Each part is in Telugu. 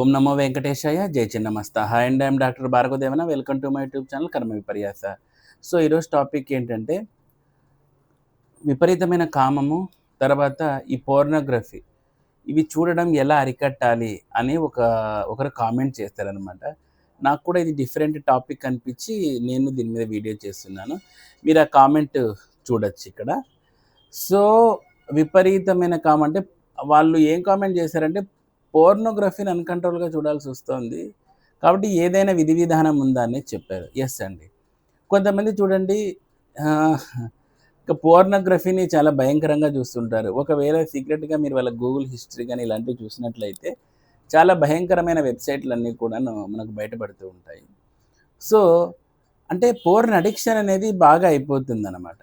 ఓం నమో వెంకటేశాయ జై Chinnamasta. Hi and I'm doctor Bhargavadevana. Welcome to my YouTube channel కర్మ విపర్యాస సో ఈరోజు టాపిక్ ఏంటంటే విపరీతమైన కామము తర్వాత ఈ పోర్నోగ్రఫీ ఇవి చూడడం ఎలా అరికట్టాలి అని ఒక ఒకరు కామెంట్ చేస్తారనమాట నాకు కూడా ఇది డిఫరెంట్ టాపిక్ అనిపించి నేను దీని మీద వీడియో చేస్తున్నాను. మీరు ఆ కామెంట్ చూడొచ్చు ఇక్కడ. సో విపరీతమైన కామంటే వాళ్ళు ఏం కామెంట్ చేశారంటే పోర్నోగ్రఫీని అన్కంట్రోల్గా చూడాల్సి వస్తుంది. కాబట్టి ఏదైనా విధి విధానం ఉందా అనేది చెప్పారు. ఎస్ అండి. కొంతమంది చూడండి ఇక పోర్నోగ్రఫీని చాలా భయంకరంగా చూస్తుంటారు. ఒకవేళ సీక్రెట్గా మీరు వాళ్ళ గూగుల్ హిస్టరీ కానీ ఇలాంటివి చూసినట్లయితే చాలా భయంకరమైన వెబ్సైట్లు అన్నీ కూడా మనకు బయటపడుతూ ఉంటాయి. సో అంటే పోర్న్ అడిక్షన్ అనేది బాగా అయిపోతుంది అనమాట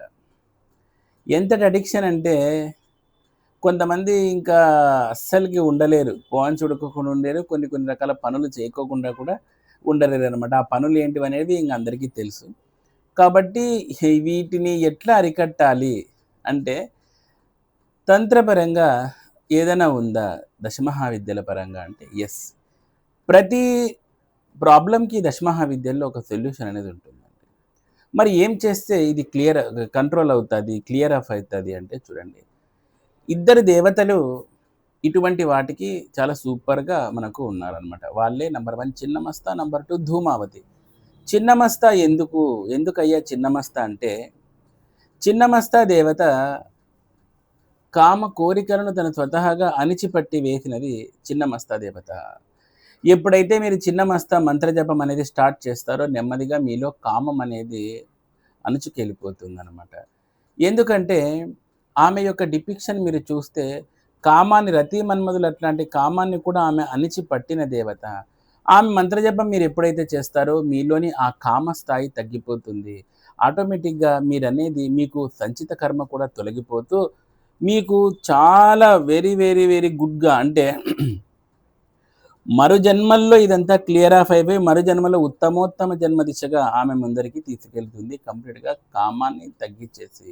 ఎంతటి అడిక్షన్ అంటే కొంతమంది ఇంకా అస్సలకి ఉండలేరు. ఫోన్ చూడకోకుండా ఉండలేరు. కొన్ని కొన్ని రకాల పనులు చేయకోకుండా కూడా ఉండలేరు అనమాట ఆ పనులు ఏంటివి అనేది ఇంక అందరికీ తెలుసు. కాబట్టి వీటిని ఎట్లా అరికట్టాలి అంటే తంత్రపరంగా ఏదైనా ఉందా? దశమహావిద్యల పరంగా అంటే ఎస్ ప్రతి ప్రాబ్లంకి దశమహావిద్యల్లో ఒక సొల్యూషన్ అనేది ఉంటుందండి. మరి ఏం చేస్తే ఇది క్లియర్ కంట్రోల్ అవుతుంది క్లియర్ ఆఫ్ అవుతుంది అంటే చూడండి. ఇద్దరు దేవతలు ఇటువంటి వాటికి చాలా సూపర్గా మనకు ఉన్నారనమాట వాళ్ళే number one Chinnamasta number two Dhumavati. Chinnamasta ఎందుకు ఎందుకయ్యా చిన్నమస్త అంటే చిన్నమస్త దేవత కామ కోరికలను తన స్వతహాగా అణిచిపట్టి వేసినది చిన్నమస్త దేవత. ఎప్పుడైతే మీరు చిన్నమస్త మంత్రజపం అనేది స్టార్ట్ చేస్తారో నెమ్మదిగా మీలో కామం అనేది అణుచుకెళ్ళిపోతుంది అనమాట ఎందుకంటే ఆమె యొక్క డిపిక్షన్ మీరు చూస్తే కామాన్ని రతి మన్మధులు అట్లాంటి కామాన్ని కూడా ఆమె అణిచి పట్టిన దేవత. ఆమె మంత్రజపం మీరు ఎప్పుడైతే చేస్తారో మీలోని ఆ కామ స్థాయి తగ్గిపోతుంది. ఆటోమేటిక్గా మీరనేది మీకు సంచిత కర్మ కూడా తొలగిపోతూ మీకు చాలా వెరీ వెరీ వెరీ గుడ్గా అంటే మరు జన్మల్లో ఇదంతా క్లియర్ ఆఫ్ అయిపోయి మరు జన్మలో ఉత్తమోత్తమ జన్మ దిశగా ఆమె ముందరికి తీసుకెళ్తుంది. కంప్లీట్గా కామాన్ని తగ్గించేసి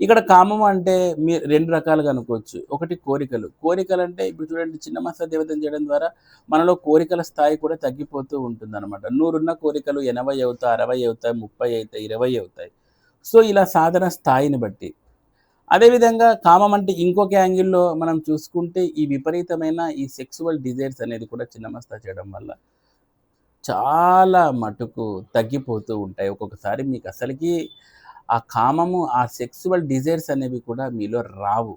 ఇక్కడ కామం అంటే మీరు రెండు రకాలుగా అనుకోవచ్చు. ఒకటి కోరికలు. కోరికలు అంటే ఇప్పుడు చూడండి చిన్న మస్త దేవతను చేయడం ద్వారా మనలో కోరికల స్థాయి కూడా తగ్గిపోతూ ఉంటుంది అనమాట నూరున్న కోరికలు ఎనభై అవుతాయి అరవై అవుతాయి ముప్పై అవుతాయి ఇరవై అవుతాయి. సో ఇలా సాధన స్థాయిని బట్టి. అదేవిధంగా కామం అంటే ఇంకొక యాంగిల్లో మనం చూసుకుంటే ఈ విపరీతమైన ఈ సెక్సువల్ డిజైర్స్ అనేది కూడా చిన్నమస్తా చేయడం వల్ల చాలా మటుకు తగ్గిపోతూ ఉంటాయి. ఒక్కొక్కసారి మీకు అసలుకి ఆ కామము ఆ సెక్సువల్ డిజైర్స్ అనేవి కూడా మీలో రావు.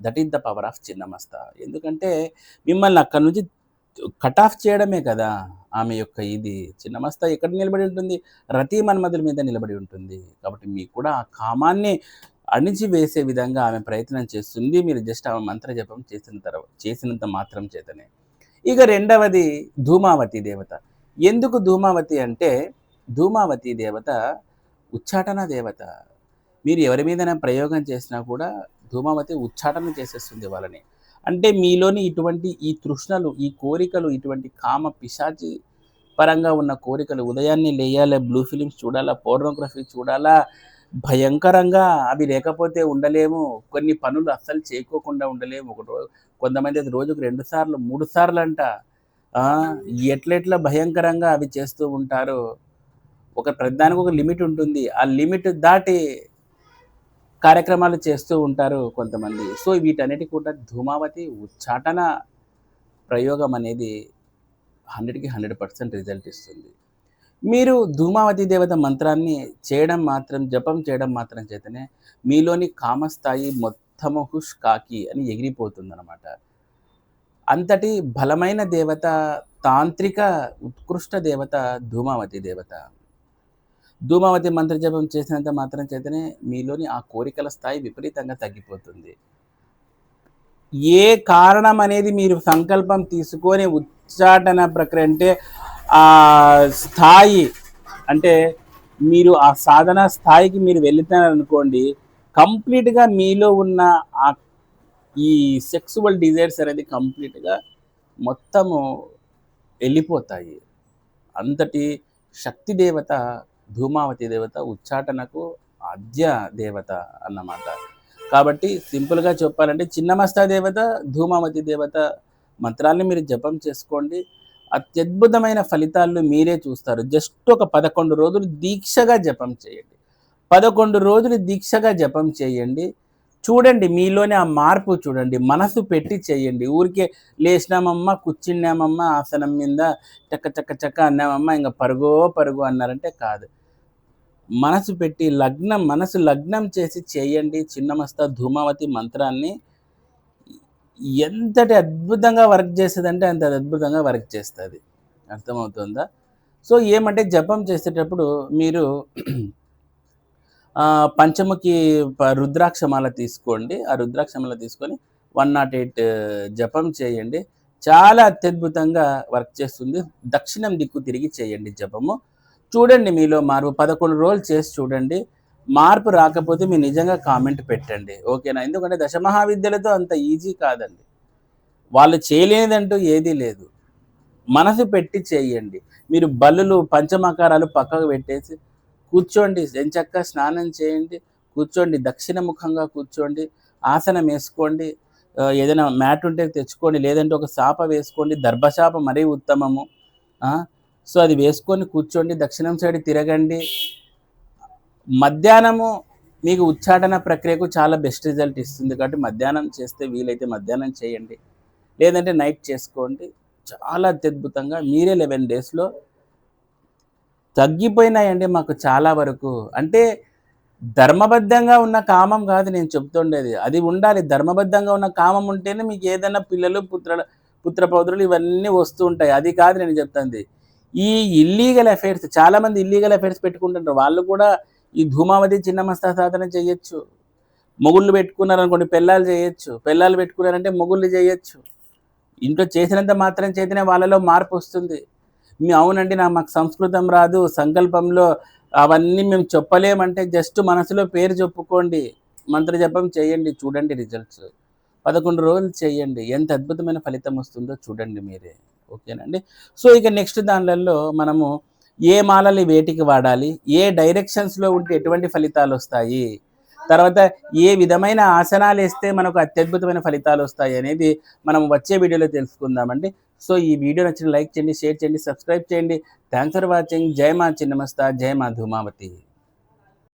That is the power of Chinnamasta ఎందుకంటే మిమ్మల్ని అక్కడి నుంచి కట్ ఆఫ్ చేయడమే కదా ఆమె యొక్క ఇది. చిన్నమస్త ఎక్కడ నిలబడి ఉంటుంది? రతి మన్మధుల మీద నిలబడి ఉంటుంది. కాబట్టి మీకు కూడా ఆ కామాన్ని అణిచి వేసే విధంగా ఆమె ప్రయత్నం చేస్తుంది. మీరు జస్ట్ ఆమె మంత్ర జపం చేసిన తర్వాత చేసినంత మాత్రం చేతనే. ఇక రెండవది ధూమావతి దేవత. ఎందుకు ధూమావతి అంటే ధూమావతి దేవత ఉచ్చాటన దేవత? మీరు ఎవరి మీదైనా ప్రయోగం చేసినా కూడా ధూమావతి ఉచ్చాటన చేసేస్తుంది వాళ్ళని. అంటే మీలోని ఇటువంటి ఈ తృష్ణలు ఈ కోరికలు ఇటువంటి కామ పిశాచి పరంగా ఉన్న కోరికలు ఉదయాన్నే లేయాలా బ్లూ ఫిలిమ్స్ చూడాలా పోర్నోగ్రఫీ చూడాలా భయంకరంగా అవి లేకపోతే ఉండలేము కొన్ని పనులు అస్సలు చేయకోకుండా ఉండలేము. ఒక కొంతమంది అది రోజుకు రెండు సార్లు మూడు సార్లు అంట. ఆ, ఎట్లెట్లా భయంకరంగా అవి చేస్తూ ఉంటారు. ఒక ప్రతిదానికి ఒక లిమిట్ ఉంటుంది. ఆ లిమిట్ దాటి కార్యక్రమాలు చేస్తూ ఉంటారు కొంతమంది. సో వీటన్నిటి కూడా ధూమావతి ఉచ్చాటన ప్రయోగం అనేది హండ్రెడ్కి హండ్రెడ్ పర్సెంట్ రిజల్ట్ ఇస్తుంది. మీరు ధూమావతి దేవత మంత్రాన్ని చేయడం మాత్రం జపం చేయడం మాత్రం చేతనే మీలోని కామస్థాయి మొత్తము హుష్ కాకి అని ఎగిరిపోతుందన్నమాట. అంతటి బలమైన దేవత తాంత్రిక ఉత్కృష్ట దేవత ధూమావతి దేవత. ధూమావతి మంత్రజపం చేసినంత మాత్రం చేతనే మీలోని ఆ కోరికల స్థాయి విపరీతంగా తగ్గిపోతుంది. ఏ కారణం అనేది మీరు సంకల్పం తీసుకొని ఉచ్చాటన ప్రక్రియ అంటే ఆ స్థాయి అంటే మీరు ఆ సాధన స్థాయికి మీరు వెళుతున్నారనుకోండి కంప్లీట్గా మీలో ఉన్న ఆ ఈ సెక్సువల్ డిజైర్స్ అనేది కంప్లీట్గా మొత్తము వెళ్ళిపోతాయి. అంతటి శక్తి దేవత ధూమావతి దేవత ఉచ్చాటనకు ఆద్య దేవత అన్నమాట. కాబట్టి సింపుల్గా చెప్పాలంటే చిన్నమస్తా దేవత ధూమావతి దేవత మంత్రాలను మీరు జపం చేసుకోండి. అత్యద్భుతమైన ఫలితాలను మీరే చూస్తారు. జస్ట్ ఒక పదకొండు రోజులు దీక్షగా జపం చేయండి. పదకొండు రోజులు దీక్షగా జపం చేయండి. చూడండి మీలోనే ఆ మార్పు చూడండి. మనసు పెట్టి చేయండి. ఊరికే లేచినామమ్మ కూర్చున్నామమ్మ ఆసనం మీద చక్క చక్క చక్క అన్నామమ్మ ఇంకా పరుగో పరుగు అన్నారంటే కాదు. మనసు పెట్టి లగ్నం మనసు లగ్నం చేసి చేయండి చిన్నమస్త ధూమావతి మంత్రాన్ని. ఎంతటి అద్భుతంగా వర్క్ చేస్తుందంటే అంత అద్భుతంగా వర్క్ చేస్తుంది. అర్థమవుతుందా? సో ఏమంటే జపం చేసేటప్పుడు మీరు పంచముఖి రుద్రాక్షమాల తీసుకోండి. ఆ రుద్రాక్షమాల తీసుకొని వన్ నాట్ ఎయిట్ జపం చేయండి. చాలా అత్యద్భుతంగా వర్క్ చేస్తుంది. దక్షిణం దిక్కు తిరిగి చేయండి జపము. చూడండి మీలో మార్పు. పదకొండు రోజులు చేసి చూడండి. మార్పు రాకపోతే మీరు నిజంగా కామెంట్ పెట్టండి. ఓకేనా? ఎందుకంటే దశమహావిద్యలతో అంత ఈజీ కాదండి. వాళ్ళు చేయలేదంటూ ఏదీ లేదు. మనసు పెట్టి చేయండి. మీరు బల్లులు పంచమకారాలు పక్కకు పెట్టేసి కూర్చోండి. ఎంచక్క స్నానం చేయండి. కూర్చోండి. దక్షిణ ముఖంగా కూర్చోండి. ఆసనం వేసుకోండి. ఏదైనా మ్యాట్ ఉంటే తెచ్చుకోండి. లేదంటే ఒక శాప వేసుకోండి. దర్భశాప మరీ ఉత్తమము. సో అది వేసుకొని కూర్చోండి దక్షిణం సైడ్ తిరగండి. మధ్యాహ్నము మీకు ఉచ్చాటన ప్రక్రియకు చాలా బెస్ట్ రిజల్ట్ ఇస్తుంది కాబట్టి మధ్యాహ్నం చేస్తే వీలైతే మధ్యాహ్నం చేయండి. లేదంటే నైట్ చేసుకోండి. చాలా అత్యద్భుతంగా మీరే లెవెన్ డేస్లో తగ్గిపోయినాయండి మాకు చాలా వరకు. అంటే ధర్మబద్ధంగా ఉన్న కామం కాదు నేను చెప్తుండేది. అది ఉండాలి. ధర్మబద్ధంగా ఉన్న కామం ఉంటేనే మీకు ఏదైనా పిల్లలు పుత్ర పుత్రపౌత్రులు ఇవన్నీ వస్తూ ఉంటాయి. అది కాదు నేను చెప్తుంది. ఈ ఇల్లీగల్ అఫైర్స్ చాలామంది ఇల్లీగల్ అఫైర్స్ పెట్టుకుంటుంటారు వాళ్ళు కూడా ఈ ధూమావతి చిన్నమస్త సాధన చేయొచ్చు. మొగుళ్ళు పెట్టుకున్నారనుకోండి పెళ్ళాలు చేయొచ్చు. పెళ్ళాలు పెట్టుకున్నారంటే మొగుళ్ళు చేయొచ్చు. ఇంట్లో చేసినంత మాత్రం చేతనే వాళ్ళలో మార్పు వస్తుంది. మీ అవునండి నా మాకు సంస్కృతం రాదు సంకల్పంలో అవన్నీ మేము చెప్పలేమంటే జస్ట్ మనసులో పేరు చెప్పుకోండి. మంత్రజపం చేయండి చూడండి రిజల్ట్స్ పదకొండు రోజులు చేయండి. ఎంత అద్భుతమైన ఫలితం వస్తుందో చూడండి మీరే. ఓకేనండి. సో ఇక నెక్స్ట్ దానిలలో మనము ఏ మాలలు వేటికి వాడాలి ఏ డైరెక్షన్స్లో ఉంటే ఎటువంటి ఫలితాలు వస్తాయి తర్వాత ఏ విధమైన ఆసనాలు వేస్తే మనకు అత్యద్భుతమైన ఫలితాలు వస్తాయి అనేది మనం వచ్చే వీడియోలో తెలుసుకుందామండి. సో ఈ వీడియో నచ్చిన లైక్ చేయండి షేర్ చేయండి సబ్స్క్రైబ్ చేయండి. Thanks for watching. జై మా చిన్నమస్తా జై మా ధూమావతి.